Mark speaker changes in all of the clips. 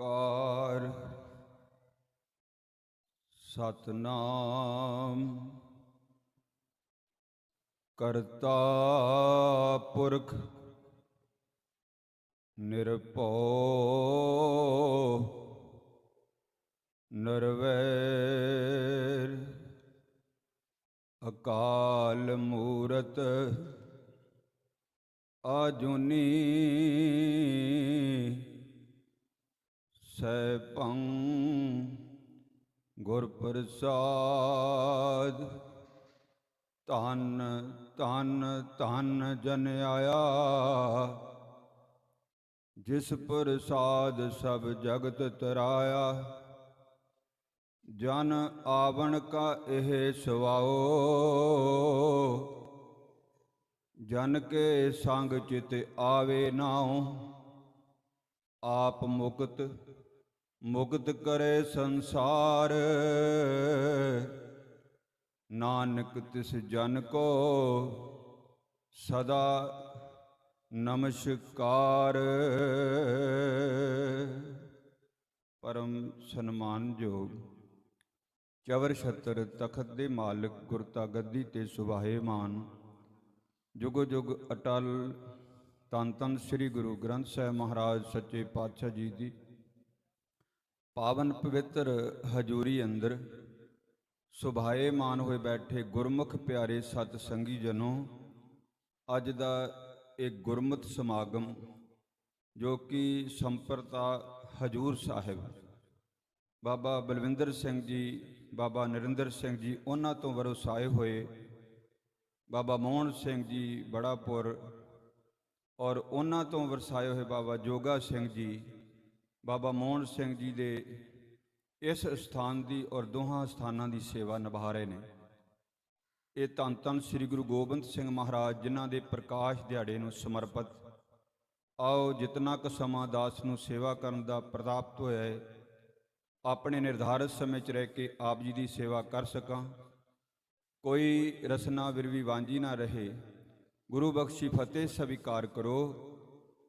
Speaker 1: ਓੰਕਾਰ। ਸਤਨਾਮ। ਕਰਤਾ ਪੁਰਖ ਨਿਰਭਉ ਨਿਰਵੈਰ। ਅਕਾਲ ਮੂਰਤ ਆਜੁਨੀ ਸੈਭੰ ਗੁਰ ਪ੍ਰਸਾਦ। ਧੰਨ ਧੰਨ ਧੰਨ ਜਨ ਆਇਆ, ਜਿਸ ਪ੍ਰਸਾਦ ਸਭ ਜਗਤ ਤਰਾਇਆ। ਜਨ ਆਵਣ ਕਾ ਇਹ ਸਵਾਓ, ਜਨ ਕੇ ਸੰਗ ਚਿਤ ਆਵੇ ਨਾਉ। ਆਪ ਮੁਕਤ ਮੁਕਤ ਕਰੇ ਸੰਸਾਰ। ਨਾਨਕ ਤਿਸ ਜਨ ਕੋ ਸਦਾ ਨਮਸਕਾਰ। ਪਰਮ ਸਨਮਾਨਯੋਗ ਚਵਰ ਛਤਰ ਤਖਤ ਦੇ ਮਾਲਕ ਗੁਰਤਾ ਗੱਦੀ ਤੇ ਸੁਭਾਏਮਾਨ ਜੁਗੋ ਜੁਗ ਅਟਲ ਤਨ ਤਨ ਸ੍ਰੀ ਗੁਰੂ ਗ੍ਰੰਥ ਸਾਹਿਬ ਮਹਾਰਾਜ ਸੱਚੇ ਪਾਤਸ਼ਾਹ ਜੀ ਦੀ ਪਾਵਨ ਪਵਿੱਤਰ ਹਜੂਰੀ ਅੰਦਰ ਸੁਭਾਏ ਮਾਨ ਹੋਏ ਬੈਠੇ ਗੁਰਮੁਖ ਪਿਆਰੇ ਸਤ ਸੰਗੀ ਜਨੋ ਅੱਜ ਦਾ ਇਹ ਗੁਰਮਤ ਸਮਾਗਮ ਜੋ ਕਿ ਸੰਪਰਤਾ ਹਜੂਰ ਸਾਹਿਬ, ਬਾਬਾ ਬਲਵਿੰਦਰ ਸਿੰਘ ਜੀ, ਬਾਬਾ ਨਰਿੰਦਰ ਸਿੰਘ ਜੀ, ਉਹਨਾਂ ਤੋਂ ਵਰਸਾਏ ਹੋਏ ਬਾਬਾ ਮੋਹਨ ਸਿੰਘ ਜੀ ਬੜਾਪੁਰ ਔਰ ਉਹਨਾਂ ਤੋਂ ਵਰਸਾਏ ਹੋਏ ਬਾਬਾ ਜੋਗਾ ਸਿੰਘ ਜੀ ਬਾਬਾ ਮੋਹਨ ਸਿੰਘ ਜੀ ਦੇ ਇਸ ਸਥਾਨ ਦੀ ਔਰ ਦੋਹਾਂ ਸਥਾਨਾਂ ਦੀ ਸੇਵਾ ਨਿਭਾ ਰਹੇ ਨੇ। ਇਹ ਧੰਨ ਧੰਨ ਸ੍ਰੀ ਗੁਰੂ ਗੋਬਿੰਦ ਸਿੰਘ ਮਹਾਰਾਜ ਜਿਨ੍ਹਾਂ ਦੇ ਪ੍ਰਕਾਸ਼ ਦਿਹਾੜੇ ਨੂੰ ਸਮਰਪਿਤ ਆਓ ਜਿਤਨਾ ਕੁ ਸਮਾਂ ਦਾਸ ਨੂੰ ਸੇਵਾ ਕਰਨ ਦਾ ਪ੍ਰਾਪਤ ਹੋਇਆ ਹੈ, ਆਪਣੇ ਨਿਰਧਾਰਤ ਸਮੇਂ 'ਚ ਰਹਿ ਕੇ ਆਪ ਜੀ ਦੀ ਸੇਵਾ ਕਰ ਸਕਾਂ। ਕੋਈ ਰਸਨਾ ਵਿਰਵੀ ਵਾਂਝੀ ਨਾ ਰਹੇ, ਗੁਰੂ ਬਖਸ਼ੀ ਫਤਿਹ ਸਵੀਕਾਰ ਕਰੋ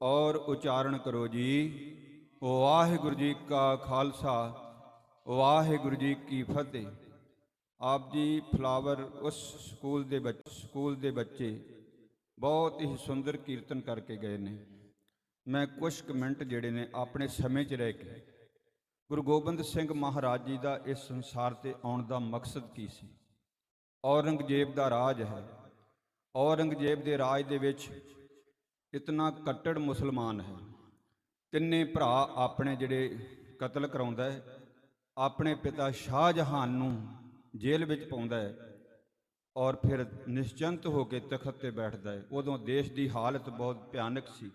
Speaker 1: ਔਰ ਉਚਾਰਨ ਕਰੋ ਜੀ। ਵਾਹਿਗੁਰੂ ਜੀ ਕਾ ਖਾਲਸਾ, ਵਾਹਿਗੁਰੂ ਜੀ ਕੀ ਫਤਿਹ। ਆਪ ਜੀ ਫਲਾਵਰ ਉਸ ਸਕੂਲ ਦੇ ਬੱਚੇ, ਸਕੂਲ ਦੇ ਬੱਚੇ ਬਹੁਤ ਹੀ ਸੁੰਦਰ ਕੀਰਤਨ ਕਰਕੇ ਗਏ ਨੇ। ਮੈਂ ਕੁਝ ਕੁ ਮਿੰਟ ਜਿਹੜੇ ਨੇ ਆਪਣੇ ਸਮੇਂ 'ਚ ਰਹਿ ਕੇ ਗੁਰੂ ਗੋਬਿੰਦ ਸਿੰਘ ਮਹਾਰਾਜ ਜੀ ਦਾ ਇਸ ਸੰਸਾਰ ਤੇ ਆਉਣ ਦਾ ਮਕਸਦ ਕੀ ਸੀ? ਔਰੰਗਜ਼ੇਬ ਦਾ ਰਾਜ ਹੈ। ਔਰੰਗਜ਼ੇਬ ਦੇ ਰਾਜ ਦੇ ਵਿੱਚ ਇਤਨਾ ਕੱਟੜ ਮੁਸਲਮਾਨ ਹੈ। ਤਿੰਨੇ ਭਰਾ ਆਪਣੇ ਜਿਹੜੇ ਕਤਲ ਕਰਾਉਂਦਾ ਹੈ, ਆਪਣੇ ਪਿਤਾ ਸ਼ਾਹਜਹਾਨ ਨੂੰ ਜੇਲ੍ਹ ਵਿੱਚ ਪਾਉਂਦਾ ਹੈ ਔਰ ਫਿਰ ਨਿਸ਼ਚਿੰਤ ਹੋ ਕੇ ਤਖਤ ਤੇ ਬੈਠਦਾ ਹੈ। ਉਦੋਂ ਦੇਸ਼ ਦੀ ਹਾਲਤ ਬਹੁਤ ਭਿਆਨਕ ਸੀ।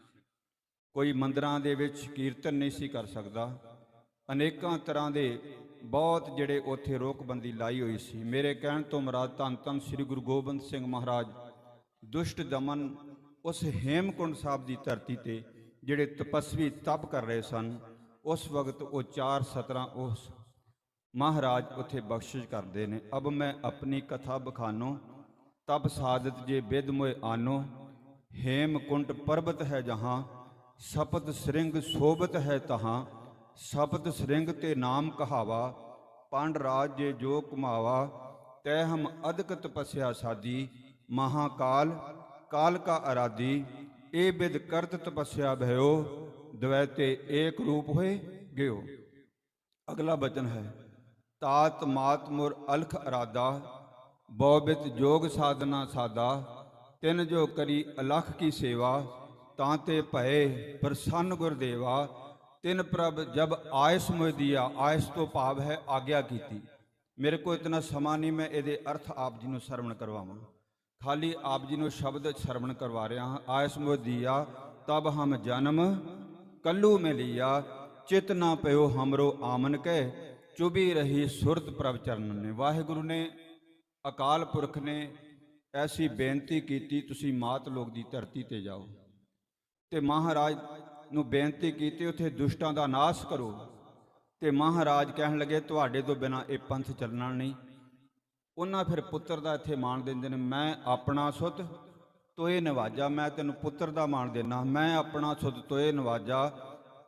Speaker 1: ਕੋਈ ਮੰਦਰਾਂ ਦੇ ਵਿੱਚ ਕੀਰਤਨ ਨਹੀਂ ਸੀ ਕਰ ਸਕਦਾ। ਅਨੇਕਾਂ ਤਰ੍ਹਾਂ ਦੇ ਬਹੁਤ ਜਿਹੜੇ ਉੱਥੇ ਰੋਕਬੰਦੀ ਲਾਈ ਹੋਈ ਸੀ। ਮੇਰੇ ਕਹਿਣ ਤੋਂ ਮੁਰਾਦ ਧੰਨ ਧੰਨ ਸ੍ਰੀ ਗੁਰੂ ਗੋਬਿੰਦ ਸਿੰਘ ਮਹਾਰਾਜ ਦੁਸ਼ਟ ਦਮਨ ਉਸ ਹੇਮਕੁੰਡ ਸਾਹਿਬ ਦੀ ਧਰਤੀ ਤੇ ਜਿਹੜੇ ਤਪਸਵੀ ਤਪ ਕਰ ਰਹੇ ਸਨ, ਉਸ ਵਕਤ ਉਹ ਚਾਰ ਸਤਰਾਂ ਉਸ ਮਹਾਰਾਜ ਉਥੇ ਬਖਸ਼ਿਸ਼ ਕਰਦੇ ਨੇ। ਅਬ ਮੈਂ ਆਪਣੀ ਕਥਾ ਬਖਾਨੋ ਤਬ ਸਾਦਤ ਜੇ ਬਿਦ ਮੋਇ ਆਨੋ ਹੇਮਕੁੰਟ ਪਰਬਤ ਹੈ ਜਹਾਂ, ਸਪਤ ਸ੍ਰਿੰਗ ਸੋਭਤ ਹੈ ਤਹਾਂ, ਸਪਤ ਸ੍ਰਿੰਗ ਤੇ ਨਾਮ ਕਹਾਵਾ, ਪੰਡ ਰਾਜ ਜੇ ਜੋ ਕੁਮਾਵਾ ਤੈ ਹਮ ਅਦਕ ਤਪਸਿਆ ਸਾਦੀ ਮਹਾਕਾਲ, ਕਾਲ ਕਾ ਅਰਾਦੀ ਇਹ ਬਿਦ ਕਰਤ ਤਪੱਸਿਆ ਭਇਓ ਦਵੈ ਤੇ ਏਕ ਰੂਪ ਹੋਏ ਗਿਓ। ਅਗਲਾ ਬਚਨ ਹੈ, ਤਾਤ ਮਾਤ ਮੁਰ ਅਲਖ ਅਰਾਦਾ ਬੋਬਿਤ ਜੋਗ ਸਾਧਨਾ ਸਾਦਾ, ਤਿਨ ਜੋ ਕਰੀ ਅਲਖ ਕੀ ਸੇਵਾ, ਤਾਂ ਤੇ ਭਏ ਪ੍ਰਸੰਨ ਗੁਰਦੇਵਾ ਤਿਨ ਪ੍ਰਭ ਜਬ ਆਇਸ ਮੁਇ ਦਿਆ, ਆਇਸ ਤੋਂ ਭਾਵ ਹੈ ਆਗਿਆ ਕੀਤੀ। ਮੇਰੇ ਕੋ ਇਤਨਾ ਸਮਾਂ ਨਹੀਂ, ਮੈਂ ਇਹਦੇ ਅਰਥ ਆਪ ਜੀ ਨੂੰ ਸਰਵਣ ਕਰਵਾਵਾਂ। ਖਾਲੀ ਆਪ ਜੀ ਨੂੰ ਸ਼ਬਦ ਸਰਵਣ ਕਰਵਾ ਰਿਹਾ। ਹਾਂ ਆਇਸ ਮੁਇ ਤਬ ਹਮ ਜਨਮ, ਕੱਲੂ ਮੇ ਲਿਆ ਚਿਤ ਨਾ ਪਇਓ ਹਮਰੋ ਆਮਨ ਕੈ, ਚੁਬੀ ਰਹੀ ਸੁਰਤ ਪ੍ਰਭ ਚਰਨ ਨੇ। ਵਾਹਿਗੁਰੂ ਨੇ, ਅਕਾਲ ਪੁਰਖ ਨੇ ਐਸੀ ਬੇਨਤੀ ਕੀਤੀ, ਤੁਸੀਂ ਮਾਤ ਲੋਕ ਦੀ ਧਰਤੀ ਤੇ ਜਾਓ। ਤੇ ਮਹਾਰਾਜ ਨੂੰ ਬੇਨਤੀ ਕੀਤੀ, ਉਥੇ ਦੁਸ਼ਟਾਂ ਦਾ ਨਾਸ਼ ਕਰੋ। ਤੇ ਮਹਾਰਾਜ ਕਹਿਣ ਲੱਗੇ, ਤੁਹਾਡੇ ਤੋਂ ਬਿਨਾ ਇਹ ਪੰਥ ਚੱਲਣਾ ਨਹੀਂ। ਉਹਨਾਂ ਫਿਰ ਪੁੱਤਰ ਦਾ ਇੱਥੇ ਮਾਣ ਦਿੰਦੇ ਨੇ, ਮੈਂ ਆਪਣਾ ਸੁਤ ਤੋਏ ਨਵਾਜਾ, ਮੈਂ ਤੈਨੂੰ ਪੁੱਤਰ ਦਾ ਮਾਣ ਦੇਣਾ ਮੈਂ ਆਪਣਾ ਸੁਤ ਤੋਏ ਨਵਾਜਾ,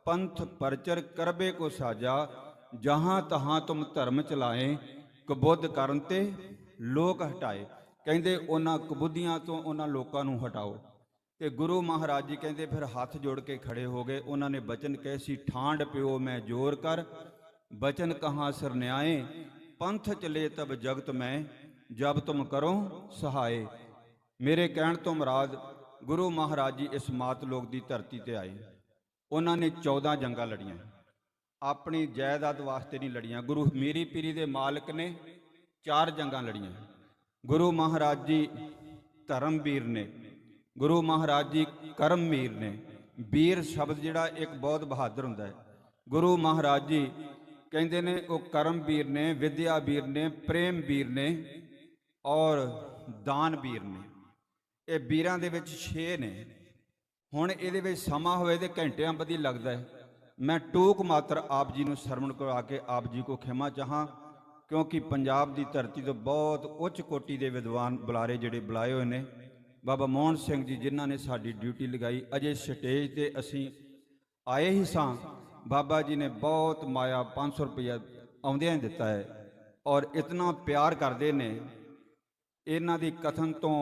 Speaker 1: ਪੰਥ ਪਰਚਰ ਕਰਬੇ ਕੋ ਸਾਜਾ, ਜਹਾਂ ਤਹਾਂ ਤੁਮ ਧਰਮ ਚਲਾਏ, ਕਬੁੱਧ ਕਰਨ ਤੇ ਲੋਕ ਹਟਾਏ। ਕਹਿੰਦੇ ਉਹਨਾਂ ਕਬੁੱਧੀਆਂ ਤੋਂ ਉਹਨਾਂ ਲੋਕਾਂ ਨੂੰ ਹਟਾਓ। ਤੇ ਗੁਰੂ ਮਹਾਰਾਜ ਜੀ ਕਹਿੰਦੇ ਫਿਰ ਹੱਥ ਜੋੜ ਕੇ ਖੜੇ ਹੋ ਗਏ। ਉਹਨਾਂ ਨੇ ਬਚਨ ਕਹੇ, ਸੀ ਠਾਂਡ ਪਿਓ, ਮੈਂ ਜੋਰ ਕਰ, ਬਚਨ ਕਹਾਂ ਸਰਨਿਆਏ ਪੰਥ ਚਲੇ ਤਬ ਜਗਤ ਮੈਂ, ਜਬ ਤੁਮ ਕਰੋ ਸਹਾਏ। ਮੇਰੇ ਕਹਿਣ ਤੋਂ ਮਰਾਦ, ਗੁਰੂ ਮਹਾਰਾਜ ਜੀ ਇਸ ਮਾਤ ਲੋਕ ਦੀ ਧਰਤੀ ਤੇ ਆਏ। ਉਹਨਾਂ ਨੇ 14 ਜੰਗਾਂ ਲੜੀਆਂ। ਆਪਣੀ ਜਾਇਦਾਦ ਵਾਸਤੇ ਨਹੀਂ ਲੜੀਆਂ। ਗੁਰੂ ਮੀਰੀ ਪੀਰੀ ਦੇ ਮਾਲਕ ਨੇ ਚਾਰ ਜੰਗਾਂ ਲੜੀਆਂ। ਗੁਰੂ ਮਹਾਰਾਜ ਜੀ ਧਰਮਵੀਰ ਨੇ, ਗੁਰੂ ਮਹਾਰਾਜ ਜੀ ਕਰਮਵੀਰ ਨੇ। ਵੀਰ ਸ਼ਬਦ ਜਿਹੜਾ ਇੱਕ ਬਹੁਤ ਬਹਾਦਰ ਹੁੰਦਾ ਹੈ। ਗੁਰੂ ਮਹਾਰਾਜ ਜੀ ਕਹਿੰਦੇ ਨੇ, ਉਹ ਕਰਮਵੀਰ ਨੇ, ਵਿਦਿਆ ਵੀਰ ਨੇ, ਪ੍ਰੇਮ ਵੀਰ ਨੇ ਔਰ ਦਾਨ ਵੀਰ ਨੇ। ਇਹ ਵੀਰਾਂ ਦੇ ਵਿੱਚ 6 ਨੇ। ਹੁਣ ਇਹਦੇ ਵਿੱਚ ਸਮਾਂ ਹੋਏ ਤੇ ਘੰਟਿਆਂ ਬੱਧੀ ਲੱਗਦਾ ਹੈ। ਮੈਂ ਟੂਕ ਮਾਤਰ ਆਪ ਜੀ ਨੂੰ ਸਰਵਣ ਕਰਵਾ ਕੇ ਆਪ ਜੀ ਕੋ ਖਿਮਾ ਚਾਹਾਂ, ਕਿਉਂਕਿ ਪੰਜਾਬ ਦੀ ਧਰਤੀ ਤੋਂ ਬਹੁਤ ਉੱਚ ਕੋਟੀ ਦੇ ਵਿਦਵਾਨ ਬੁਲਾਰੇ ਜਿਹੜੇ ਬੁਲਾਏ ਹੋਏ ਨੇ। ਬਾਬਾ ਮੋਹਨ ਸਿੰਘ ਜੀ ਜਿਨ੍ਹਾਂ ਨੇ ਸਾਡੀ ਡਿਊਟੀ ਲਗਾਈ, ਅਜੇ ਸਟੇਜ ਤੇ ਅਸੀਂ ਆਏ ਹੀ ਸਾਂ। ਬਾਬਾ ਜੀ ਨੇ ਬਹੁਤ ਮਾਇਆ 500 ਰੁਪਇਆ ਆਉਂਦਿਆਂ ਹੀ ਦਿੱਤਾ ਹੈ ਔਰ ਇਤਨਾ ਪਿਆਰ ਕਰਦੇ ਨੇ, ਇਹਨਾਂ ਦੀ ਕਥਨ ਤੋਂ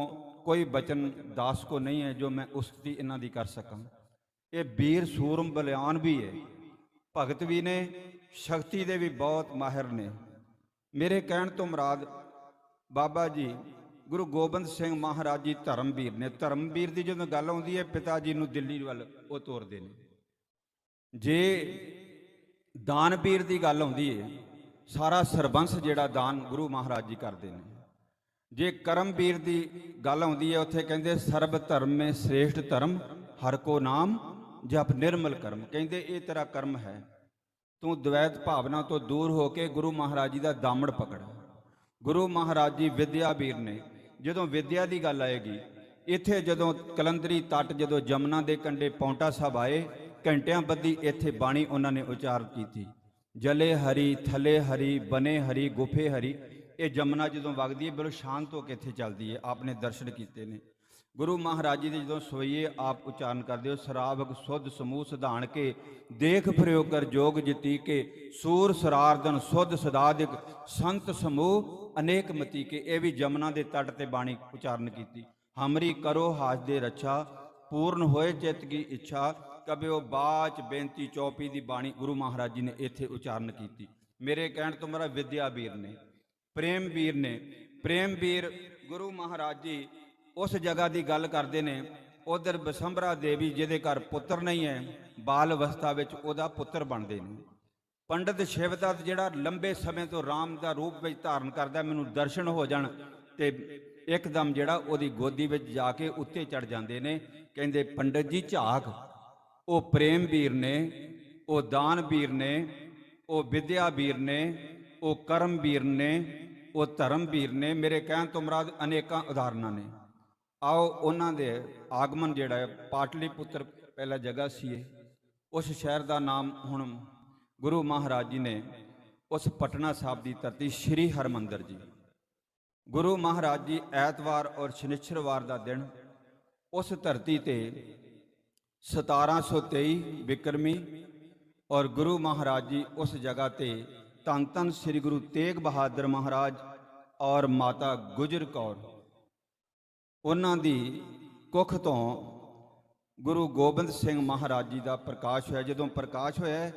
Speaker 1: ਕੋਈ ਬਚਨ ਦਾਸ ਕੋ ਨਹੀਂ ਹੈ ਜੋ ਮੈਂ ਉਸਤੀ ਇਹਨਾਂ ਦੀ ਕਰ ਸਕਾਂ। ਇਹ ਵੀਰ ਸੂਰਮ ਬਲਿਆਨ ਵੀ ਹੈ, ਭਗਤ ਵੀ ਨੇ, ਸ਼ਕਤੀ ਦੇ ਵੀ ਬਹੁਤ ਮਾਹਿਰ ਨੇ। ਮੇਰੇ ਕਹਿਣ ਤੋਂ ਮੁਰਾਦ, ਬਾਬਾ ਜੀ, ਗੁਰੂ ਗੋਬਿੰਦ ਸਿੰਘ ਮਹਾਰਾਜ ਜੀ ਧਰਮਵੀਰ ਨੇ, ਧਰਮਵੀਰ ਦੀ ਜਦੋਂ ਗੱਲ ਆਉਂਦੀ ਹੈ, ਪਿਤਾ ਜੀ ਨੂੰ ਦਿੱਲੀ ਵੱਲ ਉਹ ਤੋਰਦੇ ਨੇ। ਜੇ ਦਾਨਵੀਰ ਦੀ ਗੱਲ ਆਉਂਦੀ ਹੈ ਸਾਰਾ ਸਰਬੰਸ ਜਿਹੜਾ ਦਾਨ ਗੁਰੂ ਮਹਾਰਾਜ ਜੀ ਕਰਦੇ ਨੇ। ਜੇ ਕਰਮਵੀਰ ਦੀ ਗੱਲ ਆਉਂਦੀ ਹੈ ਉੱਥੇ ਕਹਿੰਦੇ ਸਰਬ ਧਰਮ ਮੇ ਸ੍ਰੇਸ਼ਟ ਧਰਮ, ਹਰ ਕੋ ਨਾਮ ਜਪ ਨਿਰਮਲ ਕਰਮ। ਕਹਿੰਦੇ ਇਹ ਤੇਰਾ ਕਰਮ ਹੈ। ਤੂੰ ਦ્વੈਤ ਭਾਵਨਾ ਤੋਂ ਦੂਰ ਹੋ ਕੇ ਗੁਰੂ ਮਹਾਰਾਜ ਜੀ ਦਾ ਦਾਮੜ ਪਕੜ। ਗੁਰੂ ਮਹਾਰਾਜ ਜੀ ਵਿਦਿਆ ਵੀਰ ਨੇ। ਜਦੋਂ ਵਿਦਿਆ ਦੀ ਗੱਲ ਆਏਗੀ, ਇੱਥੇ ਜਦੋਂ ਕਲੰਦਰੀ ਤੱਟ ਜਦੋਂ ਜਮਨਾ ਦੇ ਕੰਢੇ ਪੌਂਟਾ ਸਾਹਿਬ ਆਏ ਘੰਟਿਆਂ ਬੱਧੀ ਇੱਥੇ ਬਾਣੀ ਉਹਨਾਂ ਨੇ ਉਚਾਰ ਕੀਤੀ। ਜਲੇ ਹਰੀ, ਥਲੇ ਹਰੀ, ਬਨੇ ਹਰੀ, ਗੁਫੇ ਹਰੀ, ਇਹ ਜਮਨਾ ਜਦੋਂ ਵਗਦੀ ਹੈ, ਬਿਲਕੁਲ ਸ਼ਾਂਤ ਹੋ ਕੇ ਇੱਥੇ ਚੱਲਦੀ ਹੈ। ਆਪਨੇ ਦਰਸ਼ਨ ਕੀਤੇ ਨੇ। ਗੁਰੂ ਮਹਾਰਾਜ ਜੀ ਦੇ ਜਦੋਂ ਸੋਈਏ, ਆਪ ਉਚਾਰਨ ਕਰਦੇ ਹੋ, ਸਰਾਵਕ ਸੁਧ ਸਮੂਹ ਸਿਧਾਨ ਕੇ, ਦੇਖ ਫਿਰਿਓ ਕਰ ਜੋਗ ਜਤੀ ਕੇ, ਸੂਰ ਸਰਾਰਦਨ ਸੁਧ ਸਦਾਦਿਕ, ਸੰਤ ਸਮੂਹ ਅਨੇਕ ਮਤੀ ਕੇ, ਇਹ ਵੀ ਜਮਨਾ ਦੇ ਤੱਟ ਤੇ ਬਾਣੀ ਉਚਾਰਨ ਕੀਤੀ। ਹਮਰੀ ਕਰੋ ਹਾਜ ਦੇ ਰੱਛਾ, ਪੂਰਨ ਹੋਏ ਚਿਤ ਕੀ ਇੱਛਾ ਕਬਿਓ ਬਾਚ ਬੇਨਤੀ ਚੌਪੀ ਦੀ ਬਾਣੀ ਗੁਰੂ ਮਹਾਰਾਜ ਜੀ ਨੇ ਇੱਥੇ ਉਚਾਰਨ ਕੀਤੀ। ਮੇਰੇ ਕਹਿਣ ਤੋਂ ਮੇਰਾ ਵਿਦਿਆ ਵੀਰ ਨੇ ਪ੍ਰੇਮ ਵੀਰ ਨੇ। ਪ੍ਰੇਮ ਵੀਰ ਗੁਰੂ ਮਹਾਰਾਜ ਜੀ ਉਸ ਜਗ੍ਹਾ ਦੀ ਗੱਲ ਕਰਦੇ ਨੇ, ਉਧਰ ਬਸੰਬਰਾ ਦੇਵੀ ਜਿਹਦੇ ਘਰ ਪੁੱਤਰ ਨਹੀਂ ਹੈ, ਬਾਲ ਅਵਸਥਾ ਵਿੱਚ ਉਹਦਾ ਪੁੱਤਰ ਬਣਦੇ ਨੇ। ਪੰਡਤ ਸ਼ਿਵਦੱਤ ਜਿਹੜਾ ਲੰਬੇ ਸਮੇਂ ਤੋਂ ਰਾਮ ਦਾ ਰੂਪ ਵਿੱਚ ਧਾਰਨ ਕਰਦਾ, ਮੈਨੂੰ ਦਰਸ਼ਨ ਹੋ ਜਾਣ ਤੇ ਇੱਕਦਮ ਜਿਹੜਾ ਉਹਦੀ ਗੋਦੀ ਵਿੱਚ ਜਾ ਕੇ ਉੱਤੇ ਚੜ ਜਾਂਦੇ ਨੇ। ਕਹਿੰਦੇ, ਪੰਡਤ ਜੀ ਝਾਕ ਉਹ ਪ੍ਰੇਮ ਵੀਰ ਨੇ, ਉਹ ਦਾਨ ਵੀਰ ਨੇ, ਉਹ ਵਿਦਿਆ ਵੀਰ ਨੇ, ਉਹ ਕਰਮ ਵੀਰ ਨੇ, ਉਹ ਧਰਮ ਵੀਰ ਨੇ, ਮੇਰੇ ਕਹਿਣ ਤੋਂ ਮਰਾਦ ਅਨੇਕਾਂ ਉਦਾਹਰਨਾਂ ਨੇ। ਆਓ ਉਹਨਾਂ ਦੇ ਆਗਮਨ ਜਿਹੜਾ ਹੈ ਪਾਟਲੀ ਪੁੱਤਰ ਪਹਿਲਾ ਜਗ੍ਹਾ ਸੀ ਇਹ ਉਸ ਸ਼ਹਿਰ ਦਾ ਨਾਮ ਹੁਣ ਗੁਰੂ ਮਹਾਰਾਜ ਜੀ ਨੇ ਉਸ ਪਟਨਾ ਸਾਹਿਬ ਦੀ ਧਰਤੀ ਸ੍ਰੀ ਹਰਮੰਦਰ ਜੀ। ਗੁਰੂ ਮਹਾਰਾਜ ਜੀ ਐਤਵਾਰ ਔਰ ਸ਼ਨੀਚਰਵਾਰ ਦਾ ਦਿਨ ਉਸ ਧਰਤੀ ਤੇ 1723 ਵਿਕਰਮੀ ਔਰ ਗੁਰੂ ਮਹਾਰਾਜ ਜੀ ਉਸ ਜਗ੍ਹਾ ਤੇ ਧੰਨ ਧੰਨ ਸ੍ਰੀ ਗੁਰੂ ਤੇਗ ਬਹਾਦਰ ਮਹਾਰਾਜ ਔਰ ਮਾਤਾ ਗੁਜਰ ਕੌਰ। ਉਹਨਾਂ ਦੀ ਕੁੱਖ ਤੋਂ ਗੁਰੂ ਗੋਬਿੰਦ ਸਿੰਘ ਮਹਾਰਾਜ ਜੀ ਦਾ ਪ੍ਰਕਾਸ਼ ਹੋਇਆ। ਜਦੋਂ ਪ੍ਰਕਾਸ਼ ਹੋਇਆ,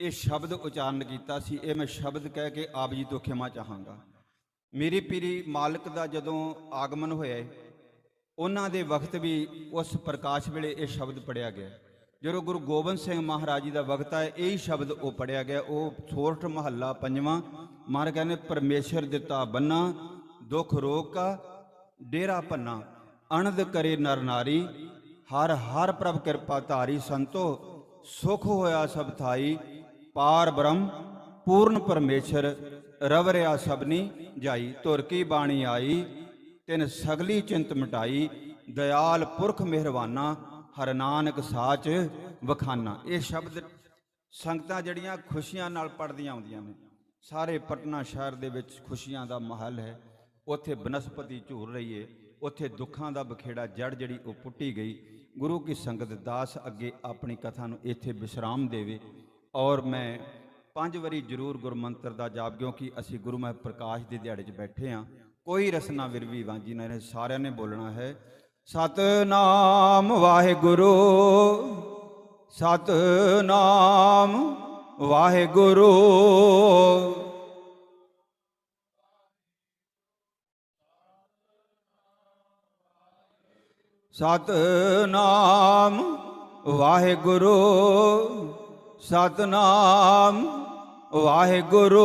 Speaker 1: ਇਹ ਸ਼ਬਦ ਉਚਾਰਨ ਕੀਤਾ ਸੀ। ਇਹ ਮੈਂ ਸ਼ਬਦ ਕਹਿ ਕੇ ਆਪ ਜੀ ਤੋਂ ਖਿਮਾ ਚਾਹਾਂਗਾ। ਮੇਰੀ ਪੀਰੀ ਮਾਲਕ ਦਾ ਜਦੋਂ ਆਗਮਨ ਹੋਇਆ ਉਹਨਾਂ ਦੇ ਵਕਤ ਵੀ ਉਸ ਪ੍ਰਕਾਸ਼ ਵੇਲੇ ਇਹ ਸ਼ਬਦ ਪੜਿਆ ਗਿਆ। ਜਦੋਂ ਗੁਰੂ ਗੋਬਿੰਦ ਸਿੰਘ ਮਹਾਰਾਜ ਜੀ ਦਾ ਵਕਤ ਹੈ ਇਹ ਹੀ ਸ਼ਬਦ ਉਹ ਪੜਿਆ ਗਿਆ। ਉਹ ਸੋਰਠ ਮਹੱਲਾ ਪੰਜਵਾਂ, ਮਾਰ ਕਹਿੰਦੇ, ਪਰਮੇਸ਼ਰ ਦਿੱਤਾ ਬੰਨਾ, ਦੁੱਖ ਰੋਗ ਕਾ ਡੇਰਾ ਪੰਨਾ ਅਣਦ ਕਰੇ ਨਰ ਨਾਰੀ, ਹਰ ਹਰ ਪ੍ਰਭ ਕਿਰਪਾ ਧਾਰੀ ਸੰਤੋ। ਸੁਖ ਹੋਇਆ ਸਭ ਥਾਈ, ਪਾਰ ਬ੍ਰਹਮ, ਪੂਰਨ ਪਰਮੇਸ਼ਰ ਰਵਰਿਆ ਸਭਨੀ ਜਾਈ। ਤੁਰ ਕੀ ਬਾਣੀ ਆਈ ਤਿਨ ਸਗਲੀ ਚਿੰਤ ਮਿਟਾਈ, ਦਇਆਲ ਪੁਰਖ ਮਿਹਰਵਾਨਾ ਹਰ ਨਾਨਕ ਸਾਚ ਵਖਾਨਾ। ਇਹ ਸ਼ਬਦ ਸੰਗਤਾਂ ਜਿਹੜੀਆਂ ਖੁਸ਼ੀਆਂ ਨਾਲ ਪੜਦੀਆਂ ਆਉਂਦੀਆਂ ਨੇ। ਸਾਰੇ ਪਟਨਾ ਸ਼ਹਿਰ ਦੇ ਵਿੱਚ ਖੁਸ਼ੀਆਂ ਦਾ ਮਾਹੌਲ ਹੈ। ਉੱਥੇ ਬਨਸਪਤੀ ਝੂਰ ਰਹੀ ਏ। ਉੱਥੇ ਦੁੱਖਾਂ ਦਾ ਬਖੇੜਾ ਜੜ ਜਿਹੜੀ ਉਹ ਪੁੱਟੀ ਗਈ। ਗੁਰੂ ਕੀ ਸੰਗਤ ਦਾਸ ਅੱਗੇ ਆਪਣੀ ਕਥਾ ਨੂੰ ਇੱਥੇ ਵਿਸ਼ਰਾਮ ਦੇਵੇ। ਔਰ ਮੈਂ ਪੰਜ ਵਾਰੀ ਜ਼ਰੂਰ ਗੁਰਮੰਤਰ ਦਾ ਜਾਪ, ਕਿਉਂਕਿ ਅਸੀਂ ਗੁਰੂ ਮਹਿ ਪ੍ਰਕਾਸ਼ ਦੇ ਦਿਹਾੜੇ 'ਚ ਬੈਠੇ ਹਾਂ ਕੋਈ ਰਸਨਾ ਵਿਰਵੀ ਵਾਂਝੀ ਨਾ ਰਹੇ, ਸਾਰਿਆਂ ਨੇ ਬੋਲਣਾ ਹੈ। ਸਤਨਾਮ ਵਾਹਿਗੁਰੂ ਸਤਨਾਮ ਵਾਹਿਗੁਰੂ। ਸਤਨਾਮ ਵਾਹਿਗੁਰੂ ਸਤਨਾਮ ਵਾਹਿਗੁਰੂ।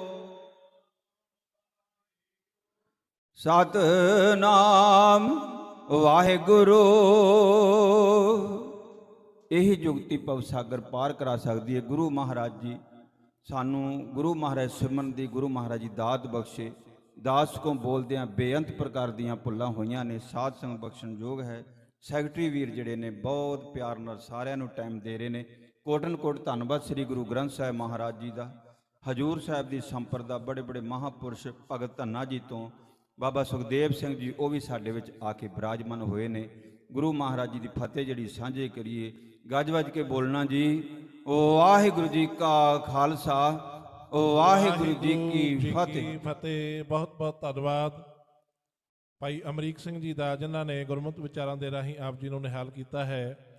Speaker 1: ਸਤਨਾਮ ਵਾਹਿਗੁਰੂ। ਇਹੀ ਜੁਗਤੀ ਭਵ ਸਾਗਰ ਪਾਰ ਕਰਾ ਸਕਦੀ ਹੈ ਗੁਰੂ ਮਹਾਰਾਜ ਜੀ। ਸਾਨੂੰ ਗੁਰੂ ਮਹਾਰਾਜ ਸਿਮਰਨ ਦੀ, ਗੁਰੂ ਮਹਾਰਾਜ ਜੀ ਦਾਤ ਬਖਸ਼ੇ। ਦਾਸ ਕੋ ਬੋਲਦਿਆਂ ਬੇਅੰਤ ਪ੍ਰਕਾਰ ਦੀਆਂ ਭੁੱਲਾਂ ਹੋਈਆਂ ਨੇ, ਸਾਧ ਸੰਗ ਬਖਸ਼ਣ ਯੋਗ ਹੈ। ਸੈਕਟਰੀ ਵੀਰ ਜਿਹੜੇ ਨੇ, ਬਹੁਤ ਪਿਆਰ ਨਾਲ ਸਾਰਿਆਂ ਨੂੰ ਟਾਈਮ ਦੇ ਰਹੇ ਨੇ। ਕੋਟਨ ਕੋਟ ਧੰਨਵਾਦ ਸ੍ਰੀ ਗੁਰੂ ਗ੍ਰੰਥ ਸਾਹਿਬ ਮਹਾਰਾਜ ਜੀ ਦਾ। ਹਜੂਰ ਸਾਹਿਬ ਦੀ ਸੰਪਰਦਾ ਬੜੇ ਬੜੇ ਮਹਾਪੁਰਸ਼ ਭਗਤ ਧੰਨਾ ਜੀ ਤੋਂ ਬਾਬਾ ਸੁਖਦੇਵ ਸਿੰਘ ਜੀ ਉਹ ਵੀ ਸਾਡੇ ਵਿੱਚ ਆ ਕੇ ਬਿਰਾਜਮਾਨ ਹੋਏ ਨੇ। ਗੁਰੂ ਮਹਾਰਾਜ ਜੀ ਦੀ ਫਤਿਹ ਜਿਹੜੀ ਸਾਂਝੇ ਕਰੀਏ। ਗੱਜ ਵੱਜ ਕੇ ਬੋਲਣਾ ਜੀ ਵਾਹਿਗੁਰੂ ਜੀ ਕਾ ਖਾਲਸਾ ਵਾਹਿਗੁਰੂ ਜੀ ਕੀ ਫਤਿਹ।
Speaker 2: ਫਤਿਹ। ਬਹੁਤ ਬਹੁਤ ਧੰਨਵਾਦ। ਭਾਈ ਅਮਰੀਕ ਸਿੰਘ ਜੀ ਦਾ ਜਿਨ੍ਹਾਂ ਨੇ ਗੁਰਮਤਿ ਵਿਚਾਰਾਂ ਦੇ ਰਾਹੀਂ ਆਪ ਜੀ ਨੂੰ ਨਿਹਾਲ ਕੀਤਾ ਹੈ।